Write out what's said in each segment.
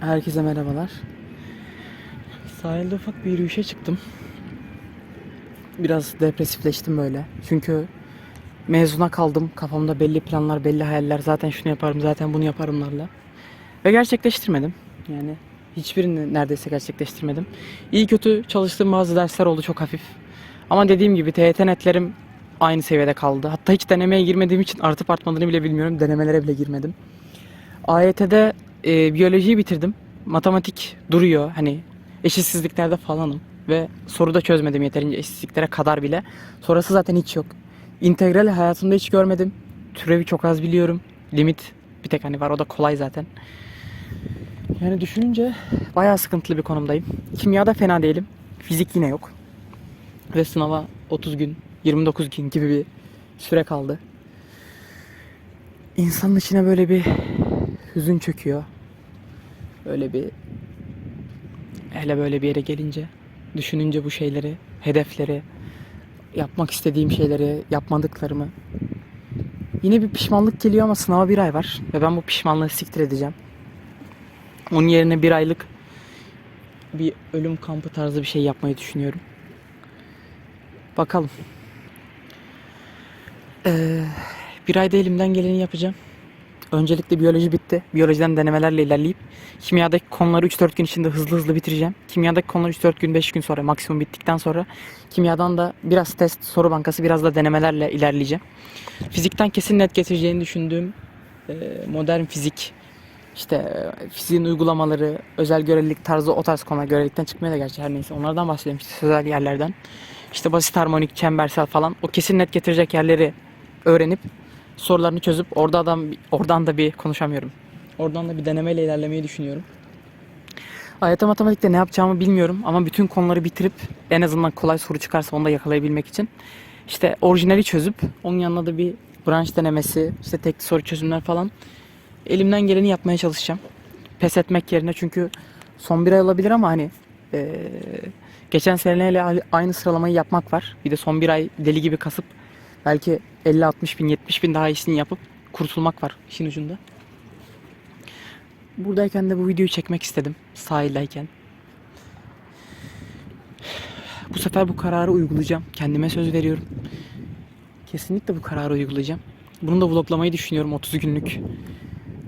Herkese merhabalar. Sahilde ufak bir yürüyüşe çıktım. Biraz depresifleştim böyle. Çünkü mezuna kaldım. Kafamda belli planlar, belli hayaller. Zaten şunu yaparım, zaten bunu yaparımlarla. Ve gerçekleştirmedim. Yani hiçbirini neredeyse gerçekleştirmedim. İyi kötü çalıştığım bazı dersler oldu çok hafif. Ama dediğim gibi TYT netlerim aynı seviyede kaldı. Hatta hiç denemeye girmediğim için artıp artmadığını bile bilmiyorum. Denemelere bile girmedim. AYT'de e, biyolojiyi bitirdim. Matematik duruyor. Hani eşitsizliklerde falanım. Ve soruda çözmedim yeterince eşitsizliklere kadar bile. Sonrası zaten hiç yok. İntegral hayatımda hiç görmedim. Türevi çok az biliyorum. Limit bir tek hani var o da kolay zaten. Yani düşününce bayağı sıkıntılı bir konumdayım. Kimyada fena değilim. Fizik yine yok. Ve sınava 30 gün, 29 gün gibi bir süre kaldı. İnsanın içine böyle bir hüzün çöküyor. Öyle bir hele böyle bir yere gelince düşününce bu şeyleri, hedefleri, yapmak istediğim şeyleri, yapmadıklarımı yine bir pişmanlık geliyor ama sınava bir ay var ve ben bu pişmanlığı siktir edeceğim. Onun yerine bir aylık bir ölüm kampı tarzı bir şey yapmayı düşünüyorum. Bakalım. Ee, bir ayda elimden geleni yapacağım. Öncelikle biyoloji bitti. Biyolojiden denemelerle ilerleyip kimyadaki konuları 3-4 gün içinde hızlı hızlı bitireceğim. Kimyadaki konuları 3-4 gün 5 gün sonra maksimum bittikten sonra kimyadan da biraz test, soru bankası biraz da denemelerle ilerleyeceğim. Fizikten kesin net getireceğini düşündüğüm e, modern fizik, işte e, fiziğin uygulamaları, özel görelilik tarzı o tarz konular görelilikten çıkmaya da gerçi her neyse onlardan bahsediyorum işte sözel yerlerden. İşte basit harmonik, çembersel falan o kesin net getirecek yerleri öğrenip sorularını çözüp orada adam oradan da bir konuşamıyorum. Oradan da bir denemeyle ilerlemeyi düşünüyorum. AYT matematikte ne yapacağımı bilmiyorum ama bütün konuları bitirip en azından kolay soru çıkarsa onu da yakalayabilmek için işte orijinali çözüp onun yanına da bir branş denemesi, işte tek soru çözümler falan elimden geleni yapmaya çalışacağım. Pes etmek yerine çünkü son bir ay olabilir ama hani eee, geçen seneyle aynı sıralamayı yapmak var. Bir de son bir ay deli gibi kasıp belki 50-60 bin 70 bin daha iyisini yapıp kurtulmak var işin ucunda. Buradayken de bu videoyu çekmek istedim. Sahildeyken. Bu sefer bu kararı uygulayacağım. Kendime söz veriyorum. Kesinlikle bu kararı uygulayacağım. Bunu da vloglamayı düşünüyorum 30 günlük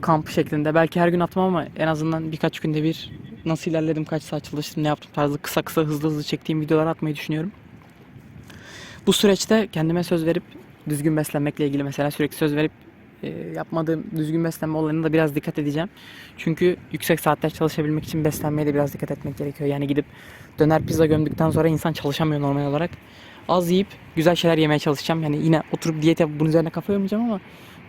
kamp şeklinde. Belki her gün atmam ama en azından birkaç günde bir nasıl ilerledim, kaç saat çalıştım, ne yaptım tarzı kısa kısa hızlı hızlı çektiğim videolar atmayı düşünüyorum. Bu süreçte kendime söz verip düzgün beslenmekle ilgili mesela sürekli söz verip e, yapmadığım düzgün beslenme olayına da biraz dikkat edeceğim. Çünkü yüksek saatler çalışabilmek için beslenmeye de biraz dikkat etmek gerekiyor. Yani gidip döner pizza gömdükten sonra insan çalışamıyor normal olarak. Az yiyip güzel şeyler yemeye çalışacağım. Yani yine oturup diyet yapıp bunun üzerine kafa yormayacağım ama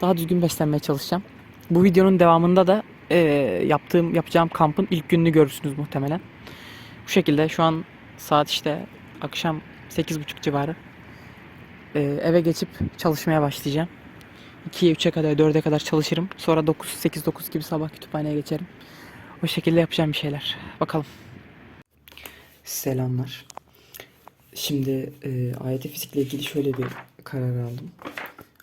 daha düzgün beslenmeye çalışacağım. Bu videonun devamında da e, yaptığım yapacağım kampın ilk gününü görürsünüz muhtemelen. Bu şekilde şu an saat işte akşam 8.30 civarı. E, eve geçip çalışmaya başlayacağım. 2'ye 3'e kadar 4'e kadar çalışırım. Sonra 9 8 9 gibi sabah kütüphaneye geçerim. O şekilde yapacağım bir şeyler. Bakalım. Selamlar. Şimdi e, AYT fizikle ilgili şöyle bir karar aldım.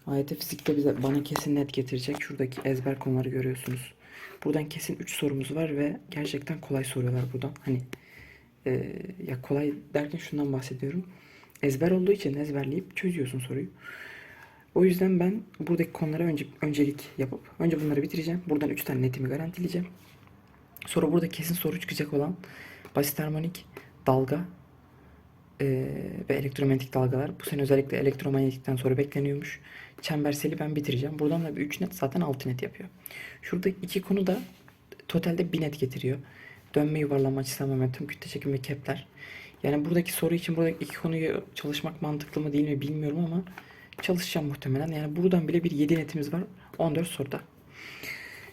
AYT fizikte bize bana kesin net getirecek. Şuradaki ezber konuları görüyorsunuz. Buradan kesin 3 sorumuz var ve gerçekten kolay soruyorlar buradan. Hani e, ya kolay derken şundan bahsediyorum. Ezber olduğu için ezberleyip çözüyorsun soruyu. O yüzden ben buradaki konulara önce, öncelik yapıp önce bunları bitireceğim. Buradan 3 tane netimi garantileyeceğim. Sonra burada kesin soru çıkacak olan basit harmonik, dalga eee, ve elektromanyetik dalgalar. Bu sene özellikle elektromanyetikten sonra bekleniyormuş. Çemberseli ben bitireceğim. Buradan da bir 3 net zaten 6 net yapıyor. Şurada iki konu da totalde 1 net getiriyor. Dönme yuvarlama açısal momentum, kütle çekim ve kepler. Yani buradaki soru için buradaki iki konuyu çalışmak mantıklı mı değil mi bilmiyorum ama çalışacağım muhtemelen. Yani buradan bile bir 7 netimiz var 14 soruda.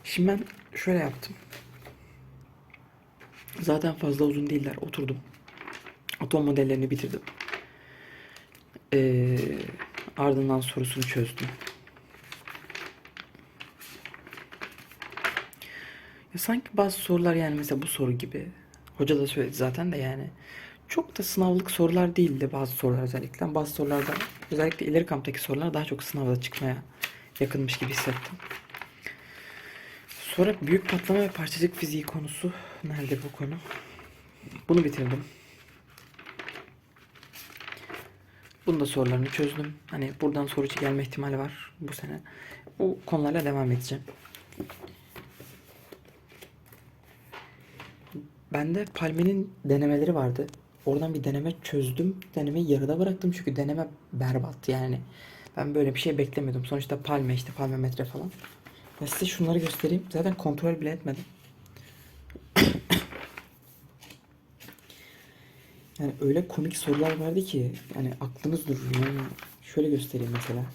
Şimdi ben şöyle yaptım. Zaten fazla uzun değiller. Oturdum. Atom modellerini bitirdim. Ee, ardından sorusunu çözdüm. Ya sanki bazı sorular yani mesela bu soru gibi. Hoca da söyledi zaten de yani. Çok da sınavlık sorular değildi bazı sorular özellikle. Bazı sorularda özellikle ileri kamptaki sorular daha çok sınavda çıkmaya yakınmış gibi hissettim. Sonra büyük patlama ve parçacık fiziği konusu. Nerede bu konu? Bunu bitirdim. Bunun da sorularını çözdüm. Hani buradan soru gelme ihtimali var bu sene. Bu konularla devam edeceğim. Bende Palme'nin denemeleri vardı. Oradan bir deneme çözdüm. Denemeyi yarıda bıraktım çünkü deneme berbat yani. Ben böyle bir şey beklemiyordum. Sonuçta Palme işte Palme metre falan. Ya size şunları göstereyim. Zaten kontrol bile etmedim. Yani öyle komik sorular vardı ki yani aklınız durur. Yani şöyle göstereyim mesela.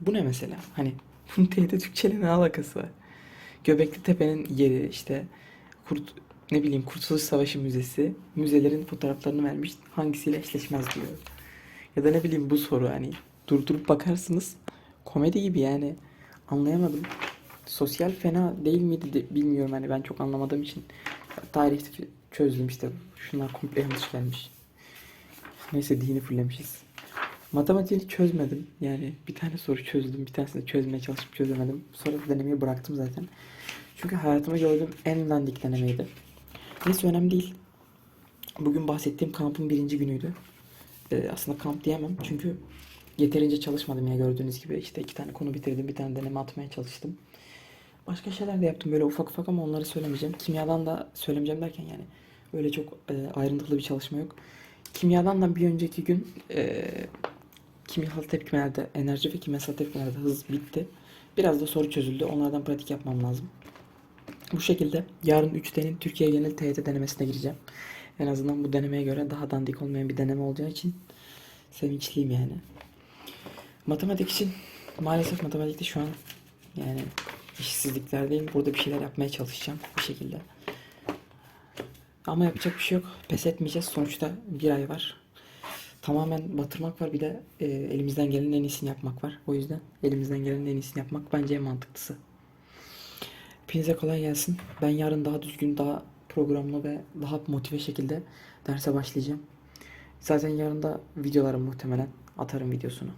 Bu ne mesela? Hani bunun Türkçe'yle ne alakası var? Göbekli Tepe'nin yeri işte kurt ne bileyim Kurtuluş Savaşı Müzesi müzelerin fotoğraflarını vermiş hangisiyle eşleşmez diyor. Ya da ne bileyim bu soru hani durdurup bakarsınız komedi gibi yani anlayamadım. Sosyal fena değil miydi de bilmiyorum hani ben çok anlamadığım için tarihte çözdüm işte şunlar komple yanlış gelmiş. Neyse dini fullemişiz. Matematiğini çözmedim. Yani bir tane soru çözdüm. Bir tanesini çözmeye çalışıp çözemedim. Sonra denemeyi bıraktım zaten. Çünkü hayatımda gördüğüm en dandik denemeydi. Neyse önemli değil. Bugün bahsettiğim kampın birinci günüydü. Ee, aslında kamp diyemem çünkü yeterince çalışmadım ya gördüğünüz gibi. işte iki tane konu bitirdim. Bir tane deneme atmaya çalıştım. Başka şeyler de yaptım böyle ufak ufak ama onları söylemeyeceğim. Kimyadan da söylemeyeceğim derken yani öyle çok e, ayrıntılı bir çalışma yok. Kimyadan da bir önceki gün e, kimyasal tepkimelerde, enerji ve kimyasal tepkimelerde hız bitti. Biraz da soru çözüldü. Onlardan pratik yapmam lazım. Bu şekilde yarın 3D'nin Türkiye genel TYT denemesine gireceğim. En azından bu denemeye göre daha dandik olmayan bir deneme olacağı için sevinçliyim yani. Matematik için maalesef matematikte şu an yani işsizliklerdeyim. Burada bir şeyler yapmaya çalışacağım bir şekilde. Ama yapacak bir şey yok. Pes etmeyeceğiz. Sonuçta bir ay var. Tamamen batırmak var. Bir de e, elimizden gelenin en iyisini yapmak var. O yüzden elimizden gelenin en iyisini yapmak bence en mantıklısı. Hepinize kolay gelsin. Ben yarın daha düzgün, daha programlı ve daha motive şekilde derse başlayacağım. Zaten yarın da videolarım muhtemelen atarım videosunu.